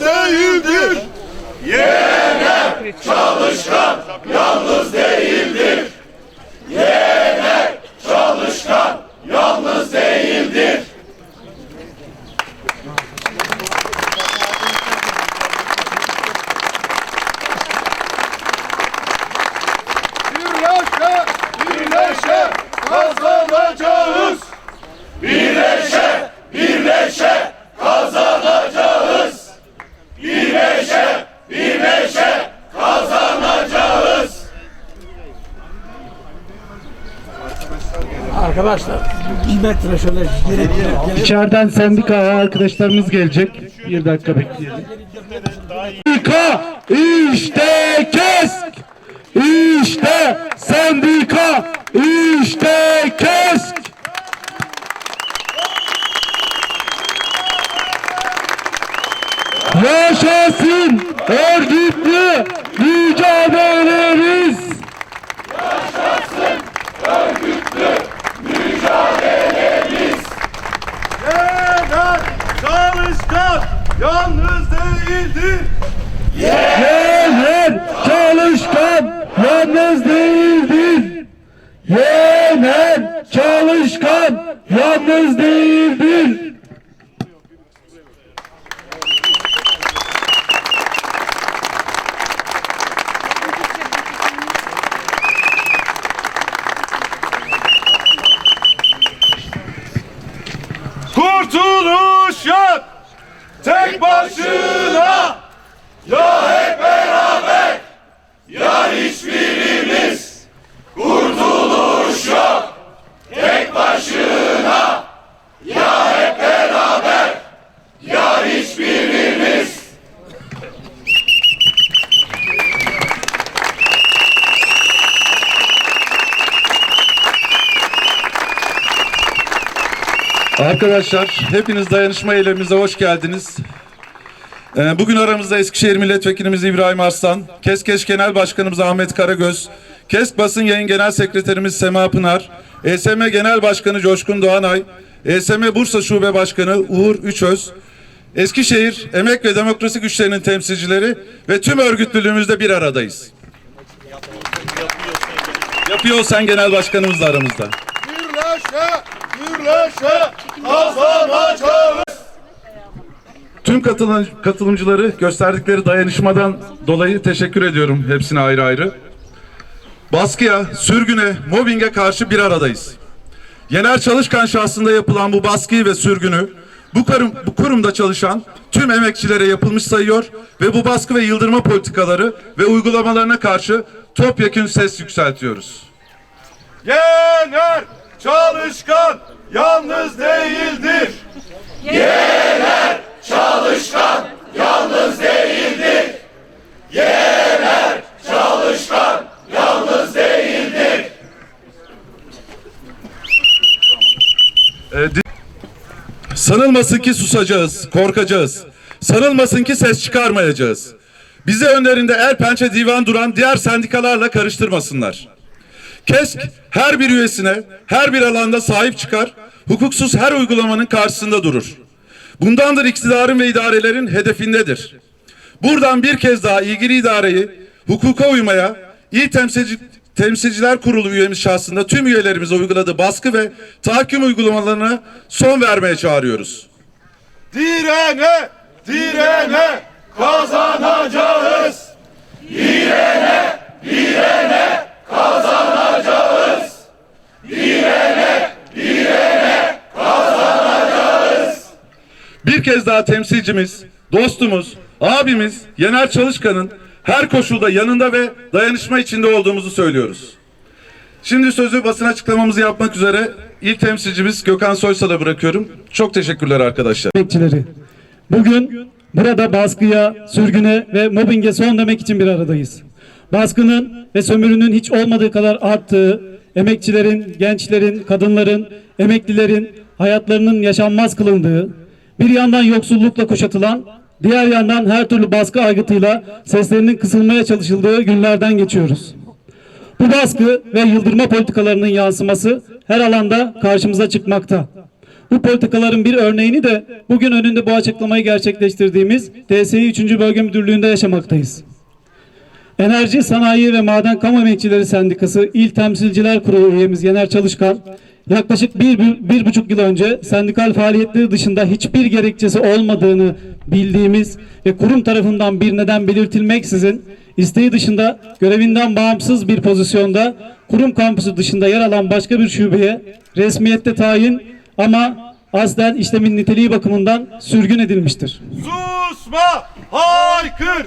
değildir. Birleşe, birleşe kazanacağız. Birleşe, birleşe kazanacağız. Birleşe, birleşe kazanacağız. Arkadaşlar bir metre şöyle İçeriden sendika arkadaşlarımız gelecek. Bir dakika bekleyelim. Sendika işte kesk. İşte sendika işte kesk. Yaşasın örgütlü mücadelemiz. Yener çalışkan yalnız değildir. Yener çalışkan yalnız değildir. Yener çalışkan yalnız değildir. Kurtuluş yok tek başına ya hep beraber ya hiçbirimiz Kurtuluş yok tek başına ya hep beraber ya hiçbirimiz Arkadaşlar hepiniz dayanışma eylemimize hoş geldiniz. Ee, Bugün aramızda Eskişehir Milletvekilimiz İbrahim Arslan, KESKEŞ Genel Başkanımız Ahmet Karagöz, KESK Basın Yayın Genel Sekreterimiz Sema Pınar, ESM Genel Başkanı Coşkun Doğanay, ESM Bursa Şube Başkanı Uğur Üçöz, Eskişehir Emek ve Demokrasi Güçlerinin temsilcileri ve tüm örgütlülüğümüzde bir aradayız. Yapıyor sen Genel Başkanımız da aramızda. birleşe birleşe kazanacağız. Tüm katılım, katılımcıları gösterdikleri dayanışmadan dolayı teşekkür ediyorum hepsine ayrı ayrı. Baskıya, sürgüne, mobbinge karşı bir aradayız. Yener Çalışkan şahsında yapılan bu baskıyı ve sürgünü bu, kurum, bu kurumda çalışan tüm emekçilere yapılmış sayıyor ve bu baskı ve yıldırma politikaları ve uygulamalarına karşı topyekün ses yükseltiyoruz. Yener çalışkan yalnız değildir. Yener çalışkan yalnız değildir. Yener çalışkan yalnız değildir. Di- Sanılmasın ki susacağız, korkacağız. Sanılmasın ki ses çıkarmayacağız. Bizi önlerinde el pençe divan duran diğer sendikalarla karıştırmasınlar. KESK her bir üyesine her bir alanda sahip çıkar, hukuksuz her uygulamanın karşısında durur. Bundandır iktidarın ve idarelerin hedefindedir. Buradan bir kez daha ilgili idareyi hukuka uymaya, il temsilci, temsilciler kurulu üyemiz şahsında tüm üyelerimize uyguladığı baskı ve tahakküm uygulamalarına son vermeye çağırıyoruz. Direne, direne kazanacağız. Bir kez daha temsilcimiz, dostumuz, abimiz Yener Çalışkan'ın her koşulda yanında ve dayanışma içinde olduğumuzu söylüyoruz. Şimdi sözü basın açıklamamızı yapmak üzere ilk temsilcimiz Gökhan Soysal'a bırakıyorum. Çok teşekkürler arkadaşlar. Bekçileri. Bugün Burada baskıya, sürgüne ve mobbinge son demek için bir aradayız. Baskının ve sömürünün hiç olmadığı kadar arttığı, emekçilerin, gençlerin, kadınların, emeklilerin hayatlarının yaşanmaz kılındığı, bir yandan yoksullukla kuşatılan, diğer yandan her türlü baskı aygıtıyla seslerinin kısılmaya çalışıldığı günlerden geçiyoruz. Bu baskı ve yıldırma politikalarının yansıması her alanda karşımıza çıkmakta. Bu politikaların bir örneğini de bugün önünde bu açıklamayı gerçekleştirdiğimiz TSİ 3. Bölge Müdürlüğü'nde yaşamaktayız. Enerji, Sanayi ve Maden Kamu Emekçileri Sendikası İl Temsilciler Kurulu üyemiz Yener Çalışkan, yaklaşık bir, bir, bir buçuk yıl önce sendikal faaliyetleri dışında hiçbir gerekçesi olmadığını bildiğimiz ve kurum tarafından bir neden belirtilmeksizin isteği dışında görevinden bağımsız bir pozisyonda kurum kampüsü dışında yer alan başka bir şubeye resmiyette tayin ama aslen işlemin niteliği bakımından sürgün edilmiştir. Susma, haykır,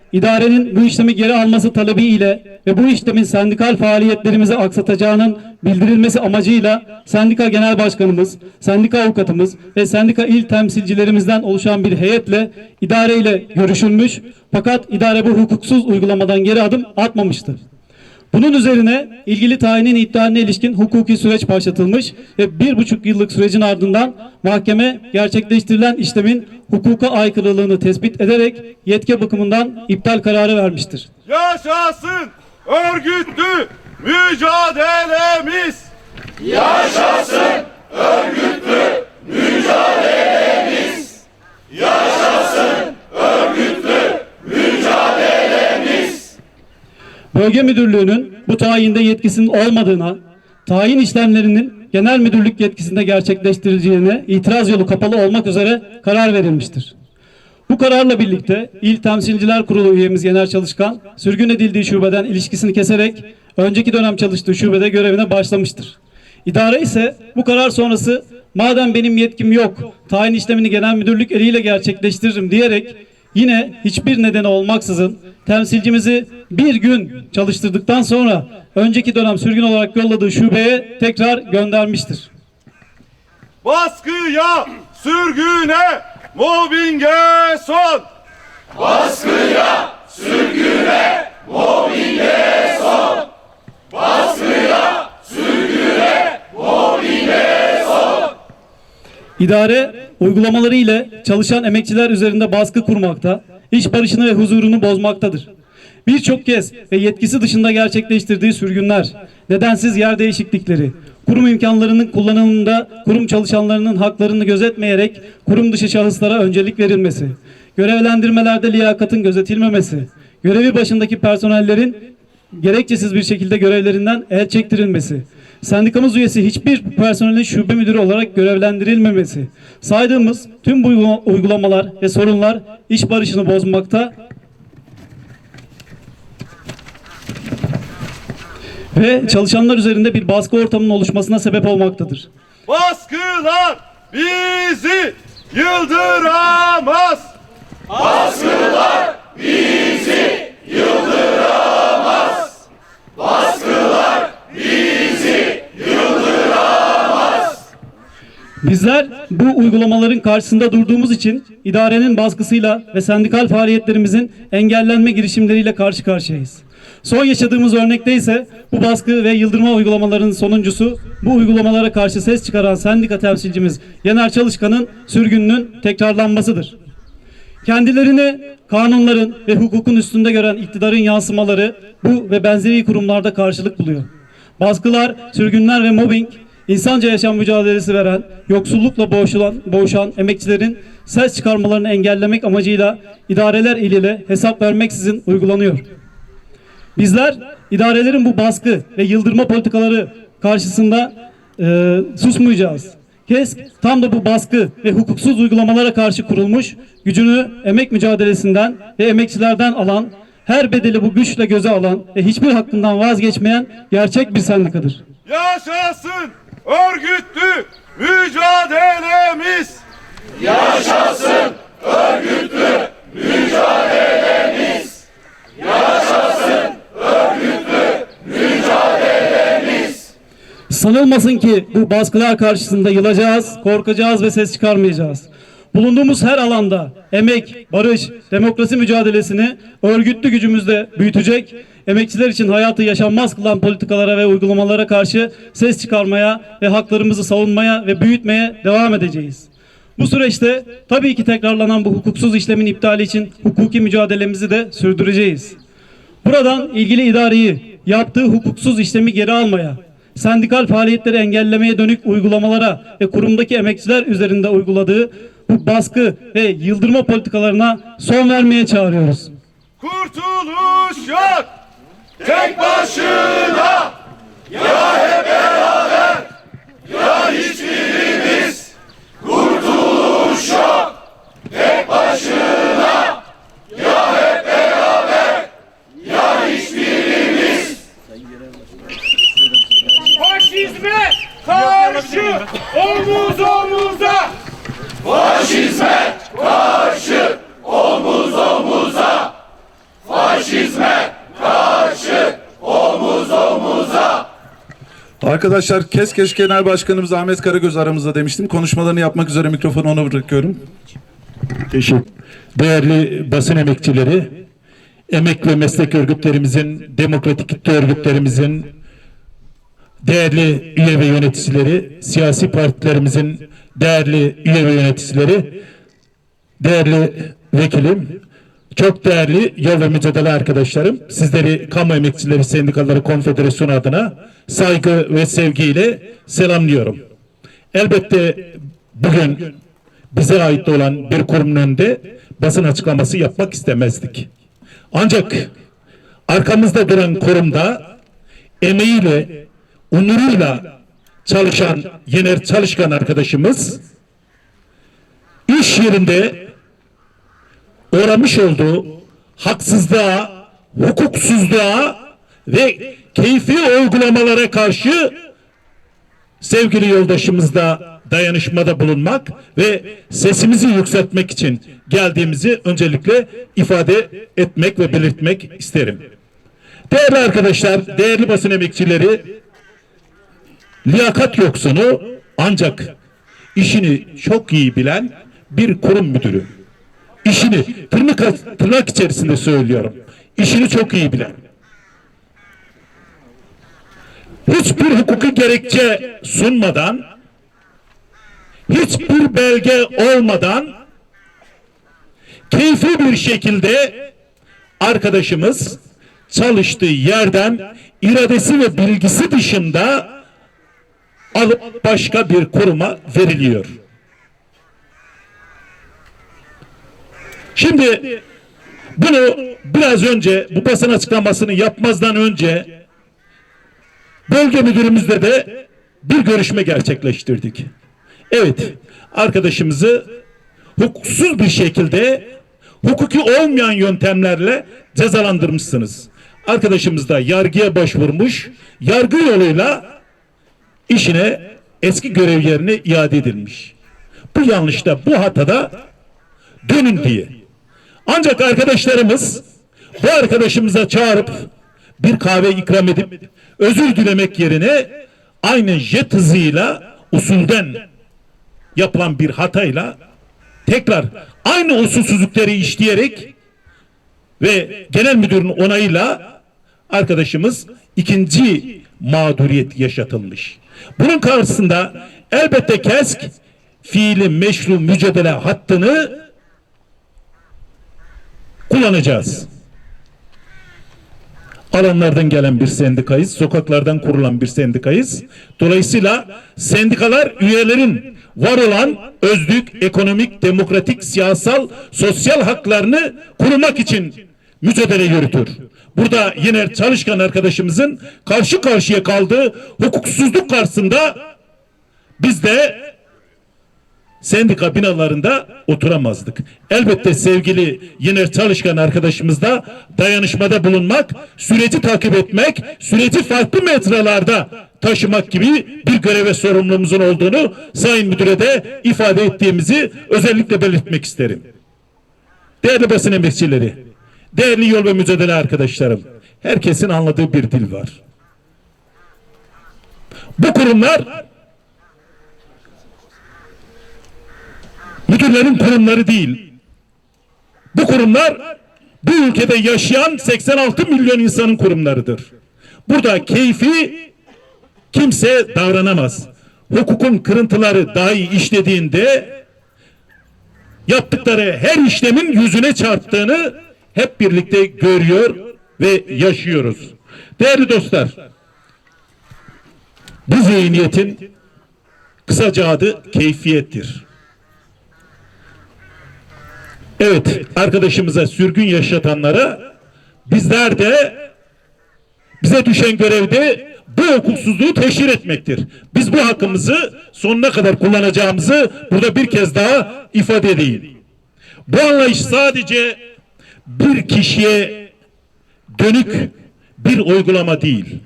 idarenin bu işlemi geri alması talebi ile ve bu işlemin sendikal faaliyetlerimizi aksatacağının bildirilmesi amacıyla sendika genel başkanımız, sendika avukatımız ve sendika il temsilcilerimizden oluşan bir heyetle idare ile görüşülmüş fakat idare bu hukuksuz uygulamadan geri adım atmamıştır. Bunun üzerine ilgili tayinin iddialine ilişkin hukuki süreç başlatılmış ve bir buçuk yıllık sürecin ardından mahkeme gerçekleştirilen işlemin hukuka aykırılığını tespit ederek yetki bakımından iptal kararı vermiştir. Yaşasın örgütlü mücadelemiz. Bölge müdürlüğünün bu tayinde yetkisinin olmadığına, tayin işlemlerinin genel müdürlük yetkisinde gerçekleştirileceğine itiraz yolu kapalı olmak üzere karar verilmiştir. Bu kararla birlikte İl Temsilciler Kurulu üyemiz Yener Çalışkan, sürgün edildiği şubeden ilişkisini keserek önceki dönem çalıştığı şubede görevine başlamıştır. İdare ise bu karar sonrası madem benim yetkim yok, tayin işlemini genel müdürlük eliyle gerçekleştiririm diyerek yine hiçbir nedeni olmaksızın temsilcimizi bir gün çalıştırdıktan sonra önceki dönem sürgün olarak yolladığı şubeye tekrar göndermiştir. Baskıya, sürgüne, mobbinge son. İdare uygulamaları ile çalışan emekçiler üzerinde baskı kurmakta, iş barışını ve huzurunu bozmaktadır. Birçok kez ve yetkisi dışında gerçekleştirdiği sürgünler, nedensiz yer değişiklikleri, kurum imkanlarının kullanımında kurum çalışanlarının haklarını gözetmeyerek kurum dışı şahıslara öncelik verilmesi, görevlendirmelerde liyakatın gözetilmemesi, görevi başındaki personellerin gerekçesiz bir şekilde görevlerinden el çektirilmesi, sendikamız üyesi hiçbir personelin şube müdürü olarak görevlendirilmemesi, saydığımız tüm bu uygula- uygulamalar ve sorunlar iş barışını bozmakta ve çalışanlar üzerinde bir baskı ortamının oluşmasına sebep olmaktadır. Baskılar bizi yıldıramaz. Bizler bu uygulamaların karşısında durduğumuz için idarenin baskısıyla ve sendikal faaliyetlerimizin engellenme girişimleriyle karşı karşıyayız. Son yaşadığımız örnekte ise bu baskı ve yıldırma uygulamalarının sonuncusu bu uygulamalara karşı ses çıkaran sendika temsilcimiz Yener Çalışkan'ın sürgününün tekrarlanmasıdır. Kendilerini kanunların ve hukukun üstünde gören iktidarın yansımaları bu ve benzeri kurumlarda karşılık buluyor. Baskılar, sürgünler ve mobbing, insanca yaşam mücadelesi veren, yoksullukla boğuşulan, boğuşan emekçilerin ses çıkarmalarını engellemek amacıyla idareler eliyle hesap vermeksizin uygulanıyor. Bizler idarelerin bu baskı ve yıldırma politikaları karşısında e, susmayacağız. KESK tam da bu baskı ve hukuksuz uygulamalara karşı kurulmuş, gücünü emek mücadelesinden ve emekçilerden alan, her bedeli bu güçle göze alan ve hiçbir hakkından vazgeçmeyen gerçek bir sendikadır. Yaşasın örgütlü mücadelemiz. Yaşasın örgütlü mücadelemiz. Yaşasın örgütlü mücadelemiz. Sanılmasın ki bu baskılar karşısında yılacağız, korkacağız ve ses çıkarmayacağız. Bulunduğumuz her alanda emek, barış, demokrasi mücadelesini örgütlü gücümüzle büyütecek, emekçiler için hayatı yaşanmaz kılan politikalara ve uygulamalara karşı ses çıkarmaya ve haklarımızı savunmaya ve büyütmeye devam edeceğiz. Bu süreçte tabii ki tekrarlanan bu hukuksuz işlemin iptali için hukuki mücadelemizi de sürdüreceğiz. Buradan ilgili idareyi yaptığı hukuksuz işlemi geri almaya, sendikal faaliyetleri engellemeye dönük uygulamalara ve kurumdaki emekçiler üzerinde uyguladığı baskı ve yıldırma politikalarına son vermeye çağırıyoruz. Kurtuluş yok. Tek başına. Ya hep beraber. Ya hiçbirimiz. Kurtuluş yok. Tek başına. Ya hep beraber. Ya hiçbirimiz. Faşizme karşı omuz omuza. Faşizme karşı omuz omuza. Faşizme karşı omuz omuza. Arkadaşlar KESKEŞ Genel Başkanımız Ahmet Karagöz aramızda demiştim. Konuşmalarını yapmak üzere mikrofonu ona bırakıyorum. Teşekkür. Değerli basın emekçileri, emek ve meslek örgütlerimizin, demokratik kitle örgütlerimizin, değerli üye ve yöneticileri, siyasi partilerimizin değerli üye ve yöneticileri, değerli vekilim, çok değerli yol ve mücadele arkadaşlarım, sizleri Kamu Emekçileri Sendikaları Konfederasyonu adına saygı ve sevgiyle selamlıyorum. Elbette bugün bize ait olan bir kurumun önünde basın açıklaması yapmak istemezdik. Ancak arkamızda duran kurumda emeğiyle, onuruyla çalışan Yener Çalışkan arkadaşımız iş yerinde uğramış olduğu haksızlığa, hukuksuzluğa ve keyfi uygulamalara karşı sevgili yoldaşımızla dayanışmada bulunmak ve sesimizi yükseltmek için geldiğimizi öncelikle ifade etmek ve belirtmek isterim. Değerli arkadaşlar, değerli basın emekçileri, liyakat yoksunu ancak işini çok iyi bilen bir kurum müdürü. İşini tırnak, tırnak içerisinde söylüyorum. İşini çok iyi bilen. Hiçbir hukuki gerekçe sunmadan hiçbir belge olmadan keyfi bir şekilde arkadaşımız çalıştığı yerden iradesi ve bilgisi dışında alıp başka bir kuruma veriliyor. Şimdi bunu biraz önce bu basın açıklamasını yapmazdan önce bölge müdürümüzle de bir görüşme gerçekleştirdik. Evet, arkadaşımızı hukuksuz bir şekilde hukuki olmayan yöntemlerle cezalandırmışsınız. Arkadaşımız da yargıya başvurmuş, yargı yoluyla işine eski görev yerine iade edilmiş. Bu yanlışta, bu hatada dönün diye. Ancak arkadaşlarımız bu arkadaşımıza çağırıp bir kahve ikram edip özür dilemek yerine aynı jet hızıyla usulden yapılan bir hatayla tekrar aynı usulsüzlükleri işleyerek ve genel müdürün onayıyla arkadaşımız ikinci mağduriyet yaşatılmış. Bunun karşısında elbette KESK fiili meşru mücadele hattını kullanacağız. Alanlardan gelen bir sendikayız, sokaklardan kurulan bir sendikayız. Dolayısıyla sendikalar üyelerin var olan özlük, ekonomik, demokratik, siyasal, sosyal haklarını korumak için mücadele yürütür. Burada yine çalışkan arkadaşımızın karşı karşıya kaldığı hukuksuzluk karşısında biz de sendika binalarında oturamazdık. Elbette sevgili Yener Çalışkan arkadaşımızda dayanışmada bulunmak, süreci takip etmek, süreci farklı metrelerde taşımak gibi bir göreve sorumluluğumuzun olduğunu Sayın Müdüre de ifade ettiğimizi özellikle belirtmek isterim. Değerli basın emekçileri, değerli yol ve mücadele arkadaşlarım, herkesin anladığı bir dil var. Bu kurumlar müdürlerin kurumları değil. Bu kurumlar bu ülkede yaşayan 86 milyon insanın kurumlarıdır. Burada keyfi kimse davranamaz. Hukukun kırıntıları dahi işlediğinde yaptıkları her işlemin yüzüne çarptığını hep birlikte görüyor ve yaşıyoruz. Değerli dostlar, bu zihniyetin kısaca adı keyfiyettir. Evet, arkadaşımıza sürgün yaşatanlara bizler de bize düşen görevde bu hukuksuzluğu teşhir etmektir. Biz bu hakkımızı sonuna kadar kullanacağımızı burada bir kez daha ifade edeyim. Bu anlayış sadece bir kişiye dönük bir uygulama değil.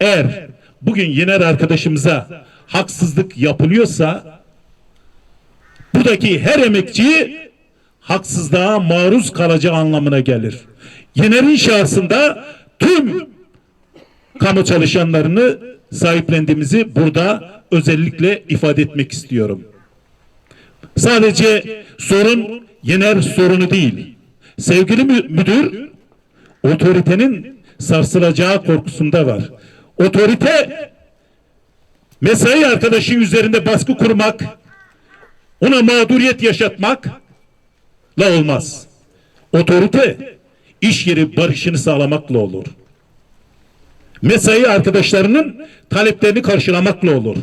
Eğer bugün Yener arkadaşımıza haksızlık yapılıyorsa buradaki her emekçi haksızlığa maruz kalacağı anlamına gelir. Yener'in şahsında tüm kamu çalışanlarını sahiplendiğimizi burada özellikle ifade etmek istiyorum. Sadece sorun Yener sorunu değil. Sevgili mü- müdür otoritenin sarsılacağı korkusunda var. Otorite mesai arkadaşı üzerinde baskı kurmak, ona mağduriyet yaşatmakla olmaz. Otorite iş yeri barışını sağlamakla olur. Mesai arkadaşlarının taleplerini karşılamakla olur.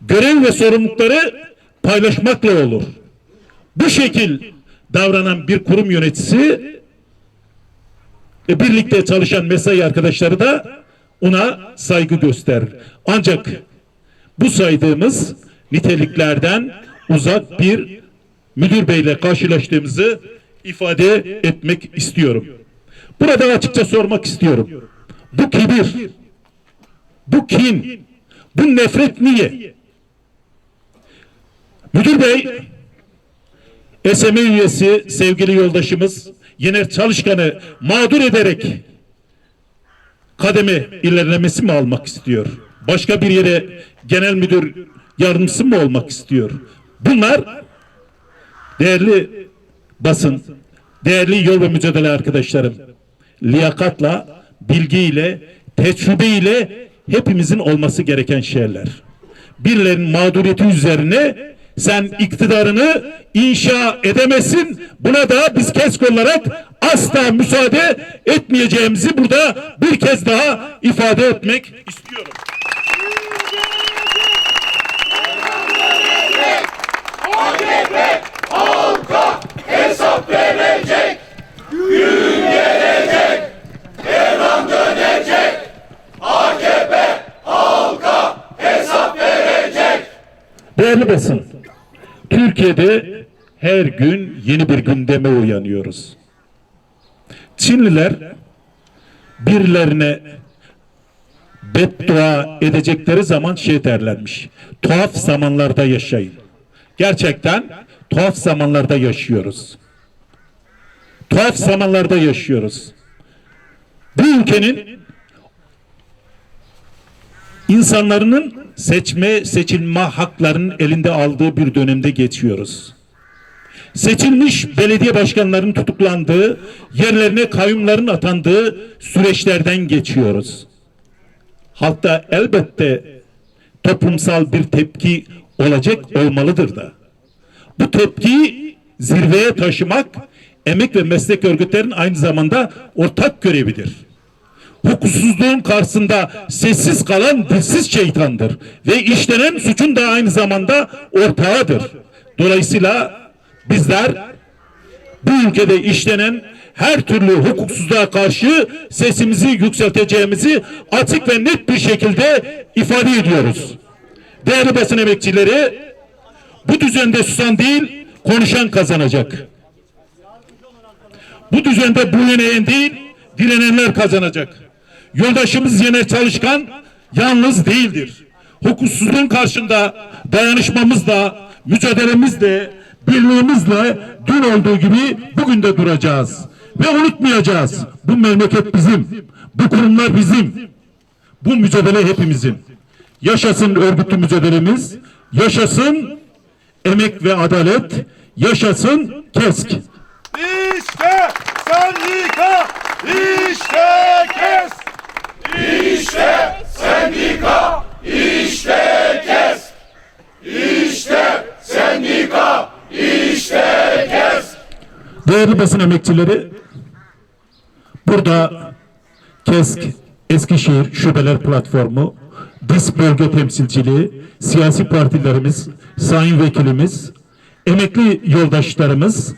Görev ve sorumlulukları paylaşmakla olur. Bu şekil davranan bir kurum yöneticisi e, birlikte çalışan mesai arkadaşları da ona saygı gösterir. Ancak bu saydığımız niteliklerden uzak bir müdür beyle karşılaştığımızı ifade etmek istiyorum. Burada açıkça sormak istiyorum. Bu kibir, bu kin, bu nefret niye? Müdür bey, SMA üyesi sevgili yoldaşımız Yener Çalışkan'ı mağdur ederek kademe ilerlemesi mi almak istiyor? Başka bir yere genel müdür yardımcısı mı olmak istiyor? Bunlar değerli basın, değerli yol ve mücadele arkadaşlarım, liyakatla, bilgiyle, tecrübeyle hepimizin olması gereken şeyler. Birilerinin mağduriyeti üzerine sen iktidarını inşa edemezsin. Buna da biz KESK olarak asla müsaade etmeyeceğimizi burada bir kez daha ifade etmek istiyorum. Değerli basın, Türkiye'de her gün yeni bir gündeme uyanıyoruz. Çinliler birilerine beddua edecekleri zaman şey derlermiş. Tuhaf zamanlarda yaşayın. Gerçekten tuhaf zamanlarda yaşıyoruz. Tuhaf zamanlarda yaşıyoruz. Bu ülkenin insanların seçme seçilme haklarının elinde aldığı bir dönemde geçiyoruz. Seçilmiş belediye başkanlarının tutuklandığı, yerlerine kayyumların atandığı süreçlerden geçiyoruz. Halkta elbette toplumsal bir tepki olacak olmalıdır da. Bu tepkiyi zirveye taşımak emek ve meslek örgütlerinin aynı zamanda ortak görevidir hukuksuzluğun karşısında sessiz kalan dilsiz şeytandır. Ve işlenen suçun da aynı zamanda ortağıdır. Dolayısıyla bizler bu ülkede işlenen her türlü hukuksuzluğa karşı sesimizi yükselteceğimizi açık ve net bir şekilde ifade ediyoruz. Değerli basın emekçileri, bu düzende susan değil, konuşan kazanacak. Bu düzende boyun değil, direnenler kazanacak. Yoldaşımız Yener Çalışkan yalnız değildir. Hukuksuzluğun karşında dayanışmamızla, mücadelemizle, birliğimizle dün olduğu gibi bugün de duracağız. Ve unutmayacağız. Bu memleket bizim. Bu kurumlar bizim. Bu mücadele hepimizin. Yaşasın örgütlü mücadelemiz, yaşasın emek ve adalet, yaşasın KESK. İşte sendika, işte kes. İşte sendika, işte kes. İşte sendika, işte kes. Değerli basın emekçileri, burada KESK, Eskişehir Şubeler Platformu, DİS Bölge Temsilciliği, siyasi partilerimiz, sayın vekilimiz, emekli yoldaşlarımız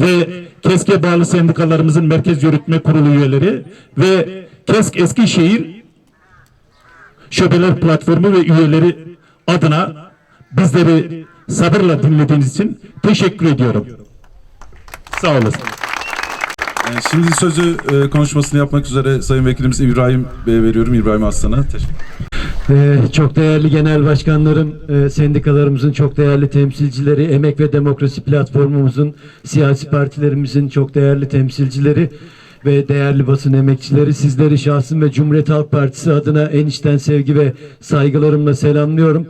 ve KESK'e bağlı sendikalarımızın Merkez Yürütme Kurulu üyeleri ve KESK Eskişehir Şubeler Platformu ve üyeleri adına bizleri sabırla dinlediğiniz için teşekkür ediyorum. Sağ olasın. Şimdi sözü e, konuşmasını yapmak üzere Sayın Vekilimiz İbrahim Bey'e veriyorum. İbrahim Aslan'a. Teşekkür Ee, çok değerli genel başkanlarım, e, sendikalarımızın çok değerli temsilcileri, Emek ve Demokrasi Platformumuzun, siyasi partilerimizin çok değerli temsilcileri ve değerli basın emekçileri sizleri şahsım ve Cumhuriyet Halk Partisi adına en içten sevgi ve saygılarımla selamlıyorum.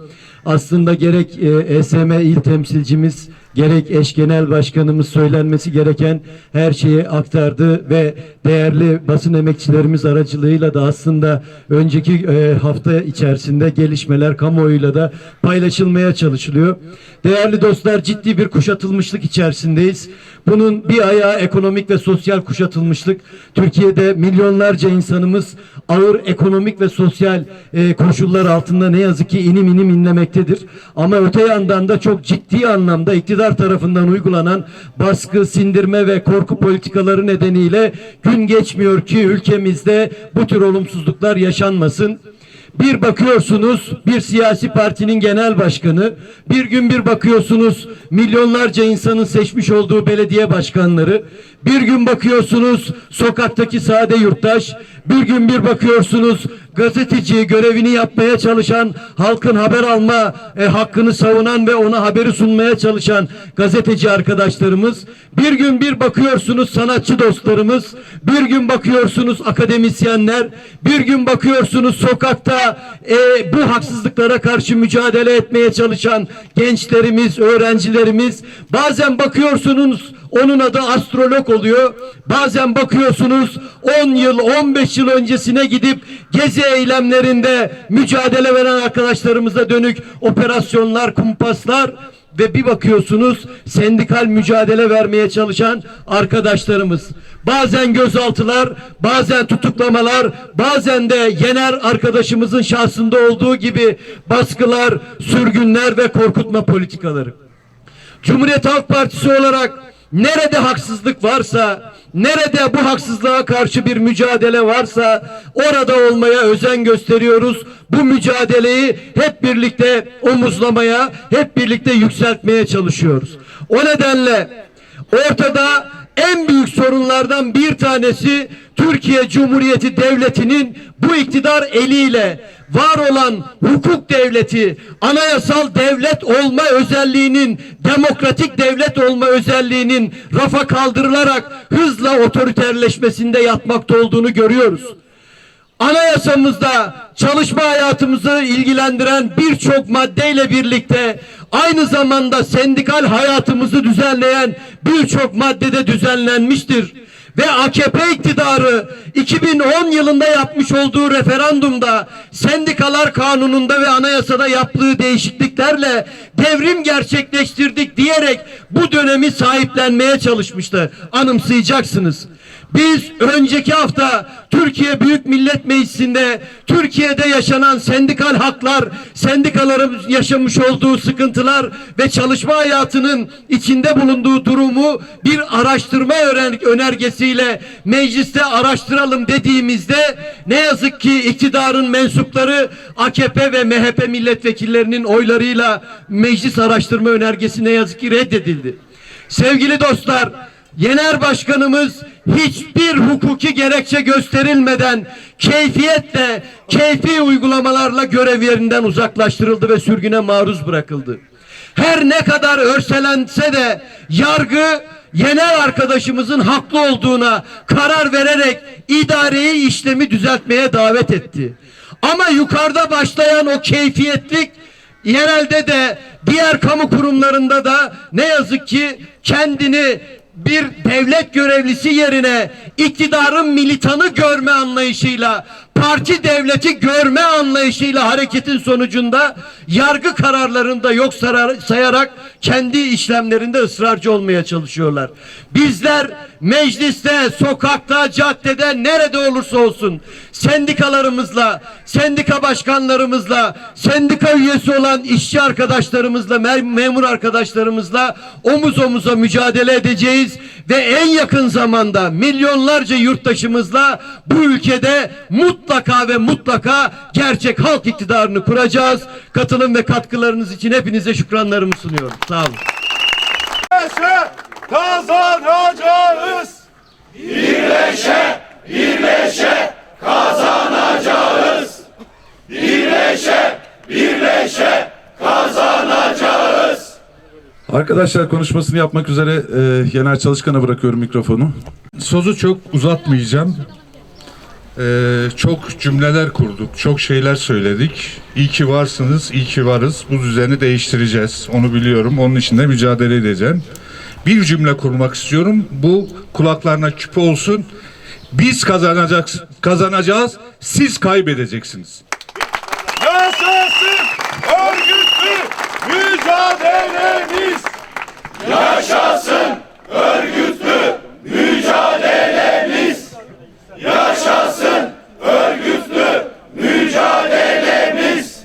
Aslında gerek e, ESM il temsilcimiz gerek eş genel başkanımız söylenmesi gereken her şeyi aktardı ve değerli basın emekçilerimiz aracılığıyla da aslında önceki e, hafta içerisinde gelişmeler kamuoyuyla da paylaşılmaya çalışılıyor. Değerli dostlar ciddi bir kuşatılmışlık içerisindeyiz. Bunun bir ayağı ekonomik ve sosyal kuşatılmışlık. Türkiye'de milyonlarca insanımız ağır ekonomik ve sosyal e, koşullar altında ne yazık ki inim inim inlemektedir. Ama öte yandan da çok ciddi anlamda iktidar tarafından uygulanan baskı, sindirme ve korku politikaları nedeniyle gün geçmiyor ki ülkemizde bu tür olumsuzluklar yaşanmasın. Bir bakıyorsunuz bir siyasi partinin genel başkanı, bir gün bir bakıyorsunuz milyonlarca insanın seçmiş olduğu belediye başkanları, bir gün bakıyorsunuz sokaktaki sade yurttaş, bir gün bir bakıyorsunuz gazeteci görevini yapmaya çalışan, halkın haber alma e, hakkını savunan ve ona haberi sunmaya çalışan gazeteci arkadaşlarımız, bir gün bir bakıyorsunuz sanatçı dostlarımız, bir gün bakıyorsunuz akademisyenler, bir gün bakıyorsunuz sokakta e, bu haksızlıklara karşı mücadele etmeye çalışan gençlerimiz, öğrencilerimiz, bazen bakıyorsunuz onun adı astrolog oluyor. Bazen bakıyorsunuz 10 yıl 15 yıl öncesine gidip gezi eylemlerinde mücadele veren arkadaşlarımıza dönük operasyonlar, kumpaslar ve bir bakıyorsunuz sendikal mücadele vermeye çalışan arkadaşlarımız. Bazen gözaltılar, bazen tutuklamalar, bazen de Yener arkadaşımızın şahsında olduğu gibi baskılar, sürgünler ve korkutma politikaları. Cumhuriyet Halk Partisi olarak nerede haksızlık varsa, nerede bu haksızlığa karşı bir mücadele varsa orada olmaya özen gösteriyoruz. Bu mücadeleyi hep birlikte omuzlamaya, hep birlikte yükseltmeye çalışıyoruz. O nedenle ortada en büyük sorunlardan bir tanesi Türkiye Cumhuriyeti Devleti'nin bu iktidar eliyle var olan hukuk devleti, anayasal devlet olma özelliğinin, demokratik devlet olma özelliğinin rafa kaldırılarak hızla otoriterleşmesinde yatmakta olduğunu görüyoruz. Anayasamızda çalışma hayatımızı ilgilendiren birçok maddeyle birlikte aynı zamanda sendikal hayatımızı düzenleyen birçok maddede düzenlenmiştir. Ve AKP iktidarı 2010 yılında yapmış olduğu referandumda sendikalar kanununda ve anayasada yaptığı değişikliklerle devrim gerçekleştirdik diyerek bu dönemi sahiplenmeye çalışmıştı. Anımsayacaksınız. Biz önceki hafta Türkiye Büyük Millet Meclisi'nde Türkiye'de yaşanan sendikal haklar, sendikaların yaşamış olduğu sıkıntılar ve çalışma hayatının içinde bulunduğu durumu bir araştırma öner- önergesiyle mecliste araştıralım dediğimizde ne yazık ki iktidarın mensupları AKP ve MHP milletvekillerinin oylarıyla meclis araştırma önergesi ne yazık ki reddedildi. Sevgili dostlar, Yener Başkanımız hiçbir hukuki gerekçe gösterilmeden keyfiyetle, keyfi uygulamalarla görev yerinden uzaklaştırıldı ve sürgüne maruz bırakıldı. Her ne kadar örselense de yargı Yener arkadaşımızın haklı olduğuna karar vererek idareyi işlemi düzeltmeye davet etti. Ama yukarıda başlayan o keyfiyetlik yerelde de diğer kamu kurumlarında da ne yazık ki kendini bir devlet görevlisi yerine iktidarın militanı görme anlayışıyla parti devleti görme anlayışıyla hareketin sonucunda yargı kararlarında yok sayarak kendi işlemlerinde ısrarcı olmaya çalışıyorlar. Bizler mecliste, sokakta, caddede nerede olursa olsun sendikalarımızla, sendika başkanlarımızla, sendika üyesi olan işçi arkadaşlarımızla, me- memur arkadaşlarımızla omuz omuza mücadele edeceğiz ve en yakın zamanda milyonlarca yurttaşımızla bu ülkede mutlaka ve mutlaka gerçek halk iktidarını kuracağız. Katılım ve katkılarınız için hepinize şükranlarımı sunuyorum. Sağ olun. Birleşe kazanacağız. Birleşe, birleşe kazanacağız. Birleşe, birleşe kazanacağız. Arkadaşlar konuşmasını yapmak üzere e, Genel Çalışkan'a bırakıyorum mikrofonu. Sözü çok uzatmayacağım. Ee, çok cümleler kurduk, çok şeyler söyledik. İyi ki varsınız, iyi ki varız. Bu düzeni değiştireceğiz. Onu biliyorum. Onun için de mücadele edeceğim. Bir cümle kurmak istiyorum. Bu kulaklarına küpe olsun. Biz kazanacak, kazanacağız, siz kaybedeceksiniz. Yaşasın örgütlü mücadelemiz. Yaşasın örgütlü mücadelemiz. Yaşasın örgütlü mücadelemiz.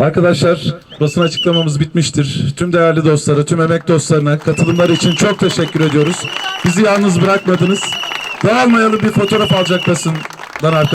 Arkadaşlar basın açıklamamız bitmiştir. Tüm değerli dostlara, tüm emek dostlarına katılımları için çok teşekkür ediyoruz. Bizi yalnız bırakmadınız. Dağılmayalım bir fotoğraf alacak basından arkadaşlar.